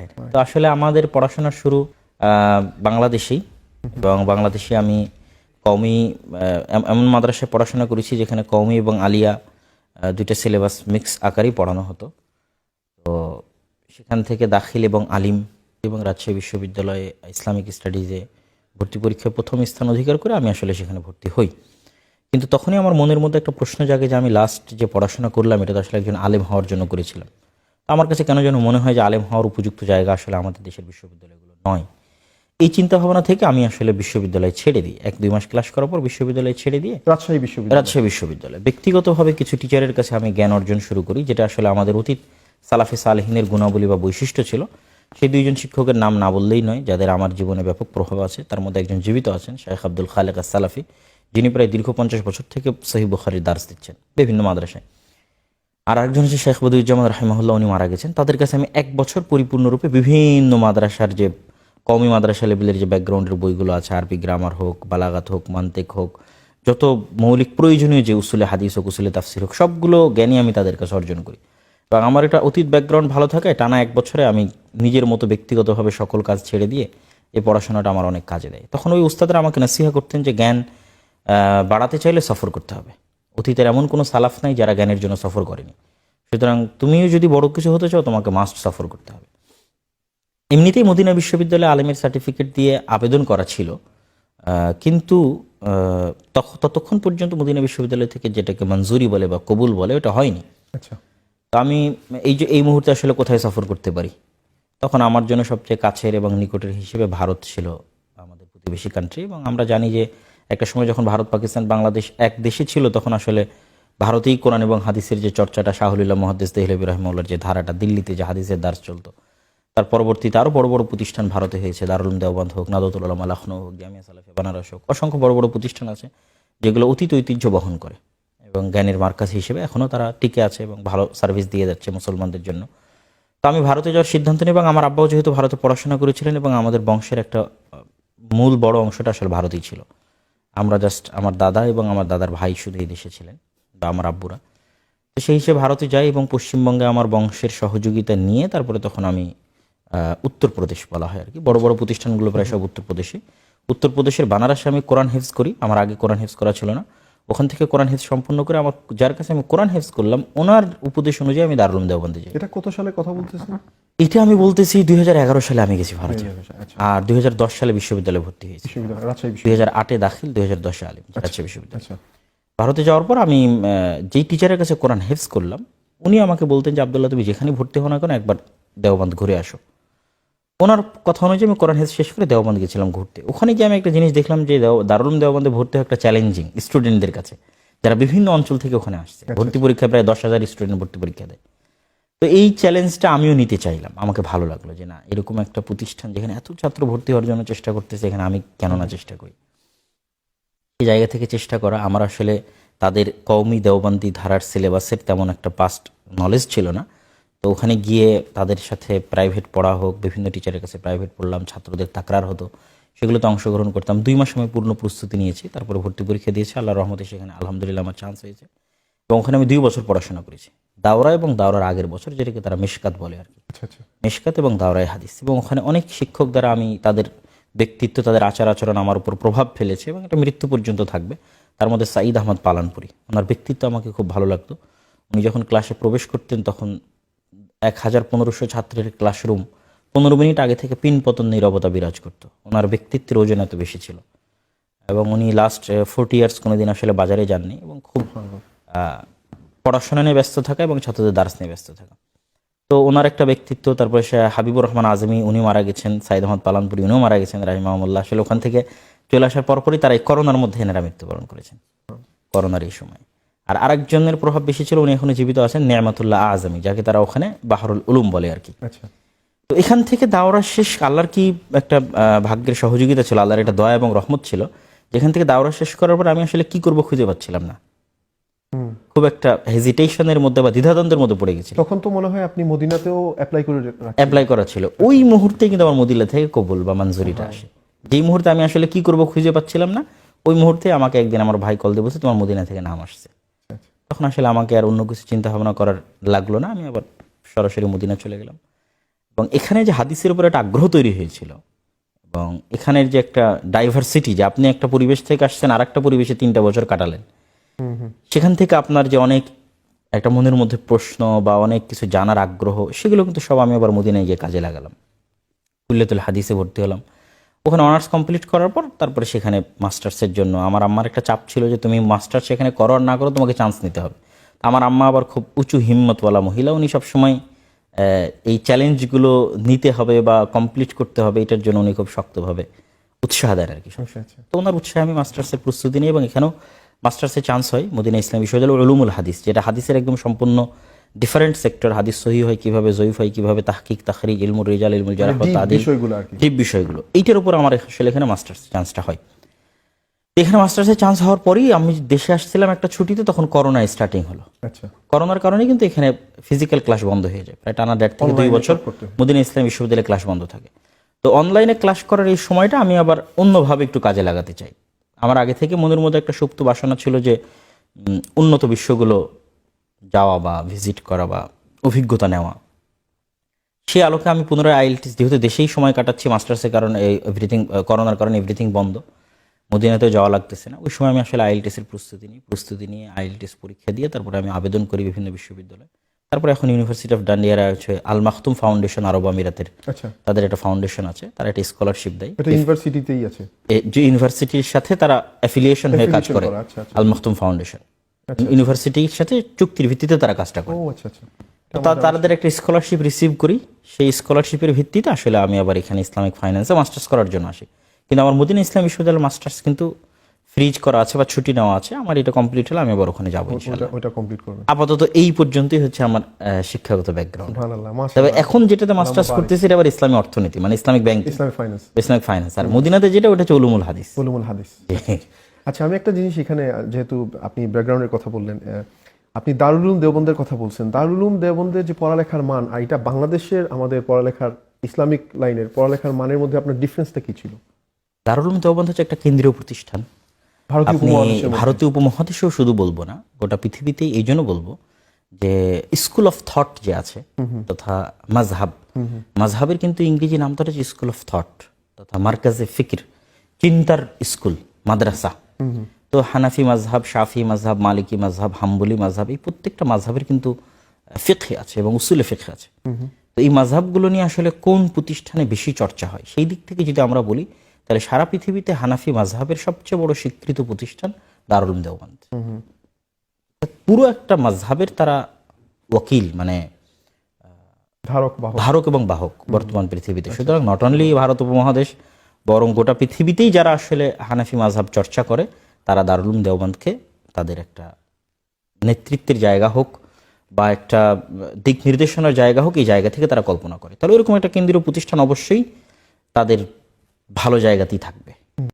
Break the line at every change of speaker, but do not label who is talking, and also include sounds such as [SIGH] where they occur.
খায়ের তো আসলে আমাদের পড়াশোনা শুরু বাংলাদেশেই এবং বাংলাদেশে আমি কওমি এম- এমন মাদ্রাসায় পড়াশোনা করেছি যেখানে কওমি এবং আলিয়া দুইটা সিলেবাস মিক্স আকারেই পড়ানো হতো। তো সেখান থেকে দাখিল এবং আলিম এবং রাজশাহী বিশ্ববিদ্যালয়ে ইসলামিক স্টাডিজে ভর্তি পরীক্ষায় প্রথম স্থান অধিকার করে আমি আসলে সেখানে ভর্তি হই। কিন্তু তখনই আমার মনের মধ্যে একটা প্রশ্ন জাগে যে আমি লাস্ট যে পড়াশোনা করলাম, এটা তো আসলে একজন আলেম হওয়ার জন্য করেছিলাম। আমার কাছে কেন যেন মনে হয় যে আলেম হওয়ার উপযুক্ত জায়গা আসলে আমাদের দেশের বিশ্ববিদ্যালয়গুলো নয়। এই চিন্তা ভাবনা থেকে আমি আসলে বিশ্ববিদ্যালয় ছেড়ে দিই। এক দুই মাস ক্লাস করার পর বিশ্ববিদ্যালয় ছেড়ে দিয়ে
রাজশাহী বিশ্ববিদ্যালয়।
রাজশাহী বিশ্ববিদ্যালয়। ব্যক্তিগতভাবে কিছু টিচারের কাছে আমি জ্ঞান অর্জন শুরু করি যেটা আসলে আমাদের অতীত সালাফে সালেহিনের গুণাবলী বা বৈশিষ্ট্য ছিল। সেই দুইজন শিক্ষকের নাম না বললেই নয় যাদের আমার জীবনে ব্যাপক প্রভাব আছে তার মধ্যে একজন জীবিত আছেন শেখ আব্দুল খালেক সালাফি যিনি প্রায় দীর্ঘ পঞ্চাশ বছর থেকে সহি বুখারির দার্স দিচ্ছেন বিভিন্ন মাদ্রাসায়। আর একজন হচ্ছে শেখ বদুজ্জামান রাহিমাহুল্লাহ উনি মারা গেছেন। তাদের কাছে আমি এক বছর পরিপূর্ণরূপে বিভিন্ন মাদ্রাসার যে কওমি মাদ্রাসা লেভেলের যে ব্যাকগ্রাউন্ডের বইগুলো আছে, আরবি গ্রামার হোক, বালাগাত হোক, মান্তেক হোক, যত মৌলিক প্রয়োজনীয় যে উসুলে হাদিস হোক, উসুলে তাফসির হোক, সবগুলো জ্ঞানই আমি তাদের কাছে অর্জন করি। এবং আমার এটা অতীত ব্যাকগ্রাউন্ড ভালো থাকায় টানা এক বছরে আমি নিজের মতো ব্যক্তিগতভাবে সকল কাজ ছেড়ে দিয়ে এই পড়াশোনাটা আমার অনেক কাজে দেয়। তখন ওই উস্তাদরা আমাকে নাসিহা করতেন যে জ্ঞান বাড়াতে চাইলে সফর করতে হবে। অতীতের এমন কোনো সালাফ নাই যারা জ্ঞানের জন্য সফর করেনি। সুতরাং তুমিও যদি বড় কিছু হতে চাও তোমাকে মাস্ট সফর করতে হবে। এমনিতেই মদিনা বিশ্ববিদ্যালয়ে আলেমের সার্টিফিকেট দিয়ে আবেদন করা ছিল। কিন্তু ততক্ষণ পর্যন্ত মদিনা বিশ্ববিদ্যালয় থেকে যেটাকে মঞ্জুরি বলে বা কবুল বলে ওটা হয়নি।
আচ্ছা।
তো আমি এই যে এই মুহূর্তে আসলে কোথায় সফর করতে পারি? তখন আমার জন্য সবচেয়ে কাছের এবং নিকটের হিসেবে ভারত ছিল আমাদের প্রতিবেশী কান্ট্রি এবং আমরা জানি যে একটা সময় যখন ভারত, পাকিস্তান, বাংলাদেশ এক দেশে ছিল, তখন আসলে ভারতেই কোরআন এবং হাদিসের যে চর্চাটা শাহুল্লাহ মহাদ্দেস দেহলবি রহমুল্লার যে ধারাটা, দিল্লিতে যে হাদিসের দাস চলতো, তার পরবর্তীতে আরও বড় বড় প্রতিষ্ঠান ভারতে হয়েছে, দারুল দেওবন্দ হোক, নাদতুল আলম লখনৌ হোক, জামিয়া সালাফে বানারস হোক, অসংখ্য বড় বড় প্রতিষ্ঠান আছে, যেগুলো অতীত ঐতিহ্য বহন করে এবং জ্ঞানের মার্কাজ হিসেবে এখনও তারা টিকে আছে এবং ভালো সার্ভিস দিয়ে যাচ্ছে মুসলমানদের জন্য। তো আমি ভারতে যাওয়ার সিদ্ধান্ত নিই এবং আমার আব্বাও যেহেতু ভারতে পড়াশোনা করেছিলেন এবং আমাদের বংশের একটা মূল বড় অংশটা আসলে ভারতেই ছিল। আমরা জাস্ট আমার দাদা এবং আমার দাদার ভাই শুধু এই দেশে ছিলেন, বা আমার আব্বুরা। তো সেই হিসেবে ভারতে যাই এবং পশ্চিমবঙ্গে আমার বংশের সহযোগিতা নিয়ে তারপরে তখন আমি উত্তরপ্রদেশ বলা হয় আর কি বড় বড় প্রতিষ্ঠানগুলো প্রায় সব উত্তরপ্রদেশে। উত্তরপ্রদেশের বানারসে আমি কোরআন হেফজ করি। আমার আগে কোরআন হেফজ করা ছিল না। ওখান থেকে কোরআন হেফজ সম্পূর্ণ করে আমার যার কাছে আমি কোরআন হেফজ করলাম ওনার উপদেশ অনুযায়ী আমি দারুল দেওবন্দে যাই।
এটা কত সালে কথা বলতেছেন?
এটা আমি বলতেছি দুই হাজার এগারো সালে আমি গেছি ভারতে।
আচ্ছা।
আর দুই হাজার দশ সালে বিশ্ববিদ্যালয়ে ভর্তি হয়েছি। দুই হাজার আটে দাখিল দুই হাজার দশে আলিম রাজশাহী বিশ্ববিদ্যালয়।
আচ্ছা।
ভারতে যাওয়ার পর আমি যেই টিচারের কাছে কোরআন হেফজ করলাম উনি আমাকে বলতেন যে আবদুল্লাহ তুমি যেখানে ভর্তি হও না কেন একবার দেওবন্দ ঘুরে আসো। ওনার কথা অনুযায়ী আমি কোরআন হেফজ শেষ করে দেওবন্দ গেছিলাম ঘুরতে। ওখানে গিয়ে আমি একটা জিনিস দেখলাম যে দেও- দারুল দেওবন্দে ভর্তি হওয়া একটা চ্যালেঞ্জিং স্টুডেন্টদের কাছে। যারা বিভিন্ন অঞ্চল থেকে ওখানে আসছে। ভর্তি পরীক্ষায় প্রায় দশ হাজার স্টুডেন্ট ভর্তি পরীক্ষা দেয়। তো এই চ্যালেঞ্জটা আমিও নিতে চাইলাম। আমাকে ভালো লাগল যে না এরকম একটা প্রতিষ্ঠান যেখানে এত ছাত্র ভর্তি হওয়ার জন্য চেষ্টা করতেছে এখানে আমি কেন না চেষ্টা করি? এই জায়গা থেকে চেষ্টা করা আমার আসলে তাদের কওমি দেওবন্দি ধারার সিলেবাসের তেমন একটা পাস্ট নলেজ ছিল না। তো ওখানে গিয়ে তাদের সাথে প্রাইভেট পড়া হোক বিভিন্ন টিচারের কাছে প্রাইভেট পড়লাম ছাত্রদের তাকরার হতো সেগুলোতে অংশগ্রহণ করতাম। দুই মাস আমি পূর্ণ প্রস্তুতি নিয়েছি তারপরে ভর্তি পরীক্ষা দিয়েছি আল্লাহ রহমতে সেখানে আলহামদুলিল্লাহ আমার চান্স হয়েছে। এবং ওখানে আমি দুই বছর পড়াশোনা করেছি দাওরা এবং দাওরার আগের বছর যেটাকে তারা মেশকাত বলে আর কি।
আচ্ছা আচ্ছা।
মেশকাত এবং দাওরাই হাদিস। এবং ওখানে অনেক শিক্ষক দ্বারা আমি তাদের ব্যক্তিত্ব তাদের আচার আচরণ আমার উপর প্রভাব ফেলেছে এবং এটা মৃত্যু পর্যন্ত থাকবে। তার মধ্যে সাঈদ আহমদ পালানপুরি ওনার ব্যক্তিত্ব আমাকে খুব ভালো লাগতো। উনি যখন ক্লাসে প্রবেশ করতেন তখন এক হাজার পনেরোশো ছাত্রের ক্লাসরুম পনেরো মিনিট আগে থেকে পিন পতন নীরবতা বিরাজ করতো। ওনার ব্যক্তিত্বের ওজন এত বেশি ছিল। এবং উনি লাস্ট ফোর্টি ইয়ার্স কোনোদিন আসলে বাজারে যাননি এবং খুব পড়াশোনা নিয়ে ব্যস্ত থাকা এবং ছাত্রদের দার্স নিয়ে ব্যস্ত থাকা। তো ওনার একটা ব্যক্তিত্ব, তারপরে সে হাবিবুর রহমান আজমি উনি মারা গেছেন, সাইদ আহমদ পালানপুরি উনিও মারা গেছেন রাহিম রাহিমাহুল্লাহ। আসলে ওখান থেকে চলে আসার পরপরই তারা এই করোনার মধ্যে এনারা মৃত্যুবরণ করেছেন। করোনার এই সময়। আর আরেকজনের প্রভাব বেশি ছিল উনি এখনও জীবিত আছেন নিয়ামতুল্লাহ আজমি যাকে তারা ওখানে বাহরুল উলুম বলে আর কি।
আচ্ছা।
তো এখান থেকে দাওরা শেষ আল্লাহর কি একটা ভাগ্যের সহযোগিতা ছিল আল্লাহর এটা দয়া এবং রহমত ছিল যেখান থেকে দাওরা শেষ করার পর আমি আসলে কি করব খুঁজে পাচ্ছিলাম না। খুব একটা হেজিটেশনের মধ্যে বা দ্বিধাদ্বন্দ্বের মধ্যে পড়ে গেছিল।
তখন তো মনে হয় আপনি মদিনাতেও অ্যাপ্লাই করে
অ্যাপ্লাই করা ছিল। ওই মুহূর্তে কিন্তু আমার মদিলা থেকে কবুল বা মঞ্জুরিটা আসে। যেই মুহূর্তে আমি আসলে কি করব খুঁজে পাচ্ছিলাম না ওই মুহূর্তে আমাকে একদিন আমার ভাই কল দিয়ে বলছে তোমার মদিনা থেকে নাম আসছে। তখন আসলে আমাকে আর অন্য কিছু চিন্তা ভাবনা করার লাগল না। আমি আবার সরাসরি মদিনা চলে গেলাম। এবং এখানে যে হাদিসের উপর একটা আগ্রহ তৈরি হয়েছিল এবং এখানের যে একটা ডাইভার্সিটি যে আপনি একটা পরিবেশ থেকে আসছেন আর একটা পরিবেশে তিনটা বছর কাটালেন। সেখান থেকে আপনার যে অনেক একটা মনের মধ্যে প্রশ্ন বা অনেক কিছু জানার আগ্রহ সেগুলো কিন্তু সব আমি আবার মদিনায় গিয়ে কাজে লাগালাম। কুল্লেতুল হাদিসে ভর্তি হলাম। ওখানে অনার্স কমপ্লিট করার পর তারপরে সেখানে মাস্টার্সের জন্য। আমার আম্মার একটা চাপ ছিল যে তুমি মাস্টার্স সেখানে করো আর না করো তোমাকে চান্স নিতে হবে। তা আমার আম্মা আবার খুব উঁচু হিম্মতওয়ালা মহিলা উনি সবসময় এই চ্যালেঞ্জগুলো নিতে হবে বা কমপ্লিট করতে হবে এটার জন্য উনি খুব শক্তভাবে উৎসাহ দেন আর কি
আচ্ছা আচ্ছা।
তো ওনার উৎসাহে আমি মাস্টার্সের প্রস্তুতি নিই এবং এখানেও মাস্টার্সের চান্স হয়। মদিনা ইসলাম বিশ্ববিদ্যালয় উলুমুল হাদিস যেটা হাদিসের একদম সম্পূর্ণ ডিফারেন্ট সেক্টর হাদিস সহি হয় কীভাবে জয়ীফ হয় কীভাবে তাহকিক তাখরিক ইলমুর রিজাল ইলমুল জারাহ তাদিল
বিষয়গুলো আর কি।
ডিপ বিষয়গুলো। এইটার উপর আমার আসলে এখানে মাস্টার্স চান্সটা হয়। এখানে মাস্টার্সের চান্স হওয়ার পরেই আমি দেশে আসছিলাম একটা ছুটিতে তখন করোনা স্টার্টিং হলো।
আচ্ছা।
করোনার কারণে কিন্তু এখানে ফিজিক্যাল ক্লাস বন্ধ হয়ে যায়। প্রায় টানা দেড় থেকে দুই বছর মদিনা ইসলাম বিশ্ববিদ্যালয়ে ক্লাস বন্ধ থাকে। তো অনলাইনে ক্লাস করার এই সময়টা আমি আবার অন্যভাবে একটু কাজে লাগাতে চাই। আমার আগে থেকে মনের মধ্যে একটা সুপ্ত বাসনা ছিল যে উন্নত বিশ্বগুলো যাওয়া বা ভিজিট করা বা অভিজ্ঞতা নেওয়া। সেই আলোকে আমি পুনরায় আইএলটিস যেহেতু দেশেই সময় কাটাচ্ছি মাস্টার্সের কারণে এভরিথিং করোনার কারণে এভরিথিং বন্ধ। মদিনাতেও যাওয়া লাগতেছে না। ওই সময় আমি আসলে আইএলটিসের প্রস্তুতি নিই। প্রস্তুতি নিয়ে আইএলটিস পরীক্ষা দিয়ে তারপরে আমি আবেদন করি বিভিন্ন বিশ্ববিদ্যালয়ে। তারপরে এখন ইউনিভার্সিটি অফ ডান্ডিয়ার হচ্ছে আল মাখতুম ফাউন্ডেশন আরব আমিরাতের
আচ্ছা।
তাদের একটা ফাউন্ডেশন আছে। তারা একটা স্কলারশিপ দেয়।
এটা ইউনিভার্সিটিতেই আছে?
যে ইউনিভার্সিটির সাথে তারা অ্যাফিলিয়েশন হয়ে কাজ করে। আল মাখতুম ফাউন্ডেশন ইউনিভার্সিটির সাথে চুক্তির ভিত্তিতে তারা কাজটা করে।
আচ্ছা আচ্ছা।
তাদের একটা স্কলারশিপ রিসিভ করি। সেই স্কলারশিপের ভিত্তিতে আসলে আমি আবার এখানে ইসলামিক ফাইন্যান্সে মাস্টার্স করার জন্য আসি। কিন্তু আমার মদিনা ইসলাম বিশ্ববিদ্যালয়ের মাস্টার্স কিন্তু ফ্রিজ করা আছে বা ছুটি নেওয়া আছে। আমার এটা কমপ্লিট হলে আমি আবার ওখানে যাব
ওটা কমপ্লিট
আপাতত এই পর্যন্তই হচ্ছে আমার শিক্ষাগত ব্যাকগ্রাউন্ড তবে এখন যেটাতে মাস্টার্স করতেছি এটা আবার ইসলামী অর্থনীতি মানে Islamic bank
Islamic finance
Islamic finance আর মদিনাতে যেটা ওটা হচ্ছে উলুমুল হাদিস।
উলুমুল হাদিস। [LAUGHS] আচ্ছা আমি একটা জিনিস এখানে যেহেতু আপনি ব্যাকগ্রাউন্ডের কথা বললেন আপনি দারুল উলুম দেওবন্দের কথা বলছেন। দারুল উলুম দেওবন্দের যে পড়ালেখার মান আর এটা বাংলাদেশের আমাদের পড়ালেখার ইসলামিক লাইনের পড়ালেখার মানের মধ্যে আপনার ডিফারেন্সটা কি ছিল?
দারুল উলুম দেওবন্দ হচ্ছে একটা কেন্দ্রীয় প্রতিষ্ঠান।
ভারতীয়
আপনি ভারতীয় উপমহাদেশেও শুধু বলব না গোটা পৃথিবীতেই এই জন্য বলব যে স্কুল অফ থট যে আছে তথা মাজহাব মাজহাবের কিন্তু ইংরেজি নামটা হচ্ছে স্কুল অফ থট তথা মার্কাজে ফিকির চিন্তার স্কুল মাদ্রাসা। তো হানাফি মাজহাব শাফি মাজহাব মালিকি মাজহাব হাম্বলি মাজহাব এই প্রত্যেকটা মাজহাবের কিন্তু ফিকহে আছে এবং উসুলে ফিকহে আছে। তো এই মাজহাবগুলো নিয়ে আসলে কোন প্রতিষ্ঠানে বেশি চর্চা হয়? সেই দিক থেকে যদি আমরা বলি তাহলে সারা পৃথিবীতে হানাফি মাজহাবের সবচেয়ে বড় স্বীকৃত প্রতিষ্ঠান দারুল দেওবন্দ। পুরো একটা মাজহাবের তারা ওয়াকিল মানে
ধারক
ধারক এবং বাহক বর্তমান পৃথিবীতে। সুতরাং নট অনলি ভারত উপমহাদেশ বরং গোটা পৃথিবীতেই যারা আসলে হানাফি মাজহাব চর্চা করে, তারা দারুলুম দেওবন্দকে তাদের একটা নেতৃত্বের জায়গা হোক বা একটা দিক নির্দেশনার জায়গা হোক, এই জায়গা থেকে তারা কল্পনা করে। তাহলে ওরকম একটা কেন্দ্রীয় প্রতিষ্ঠান অবশ্যই তাদের ভালো জায়গাতেই থাকবে।